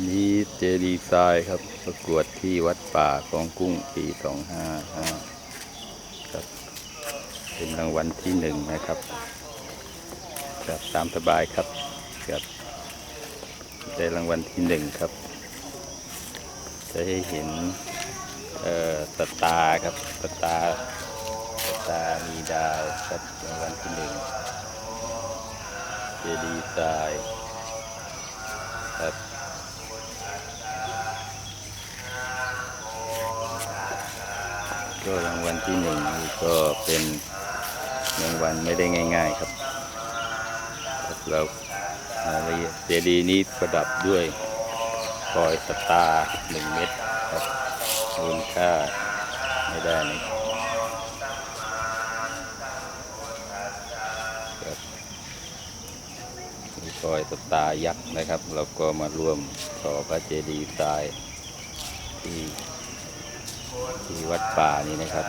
นี้เจดีย์ทรายครับ ประกวดที่วัดป่าของกุ้งปีสองห้าห้าครับ เป็นรางวัลที่หนึ่งนะครับครับตามสบายครับครับได้รางวัลที่หนึ่งครับ จะให้เห็นเอ่อสตาครับสตาร์สตามีดาวครับรางวัลที่หนึ่งเจดีย์ทรายครับ ก็รางวัลที่หนึ่งก็เป็นรางวัลไม่ได้ง่าย ๆครับครับเราเจดีย์นี้ประดับด้วยพลอยสตาร์หนึ่งเม็ดครับมูลค่าไม่ได้นะครับมีพลอยสตาร์ยักษ์นะครับ เราก็มาร่วมต่อพระเจดีย์ทรายที่ ที่วัดป่านี้นะครับ